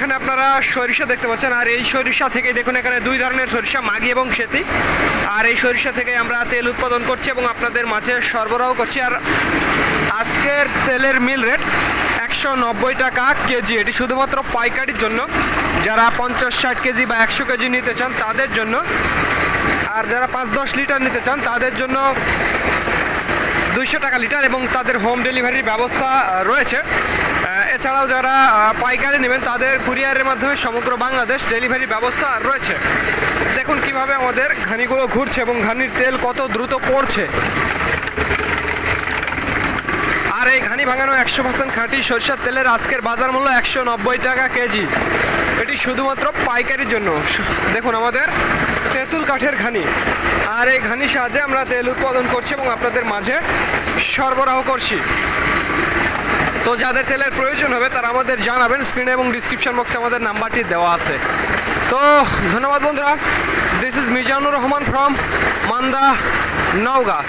এখানে আপনারা সরিষা দেখতে পাচ্ছেন, আর এই সরিষা থেকে দেখুন এখানে দুই ধরনের সরিষা, মাগি এবং সেতি। আর এই সরিষা থেকে আমরা তেল উৎপাদন করছি এবং আপনাদের মাঝে সরবরাহ করছি। আর আজকের তেলের মিল রেট একশো নব্বই টাকা কেজি। এটি শুধুমাত্র পাইকারির জন্য। যারা পঞ্চাশ, ষাট কেজি বা একশো কেজি নিতে চান, তাদের জন্য। আর যারা পাঁচ, দশ লিটার নিতে চান, তাদের জন্য দুইশো টাকা লিটার এবং তাদের হোম ডেলিভারির ব্যবস্থা রয়েছে। এছাড়াও যারা পাইকারি নেবেন, তাদের কুরিয়ারের মাধ্যমে সমগ্র বাংলাদেশ ডেলিভারি ব্যবস্থা রয়েছে। দেখুন কীভাবে আমাদের ঘানিগুলো ঘুরছে এবং ঘানির তেল কত দ্রুত পড়ছে। আর এই ঘানি ভাঙানো একশো পার্সেন্ট খাঁটি সরষের তেলের আজকের বাজার মূল্য একশো নব্বই টাকা কেজি। এটি শুধুমাত্র পাইকারির জন্য। দেখুন আমাদের তেঁতুল কাঠের ঘানি। আর এই ঘানির সাহায্যে আমরা তেল উৎপাদন করছি এবং আপনাদের মাঝে সরবরাহ করছি। তো যাদের তেলের প্রয়োজন হবে তারা আমাদের জানাবেন স্ক্রিনে এবং ডিসক্রিপশন বক্সে আমাদের নাম্বারটি দেওয়া আছে। তো ধন্যবাদ বন্ধুরা this is Mizanur Rahman from Manda, Naogaon.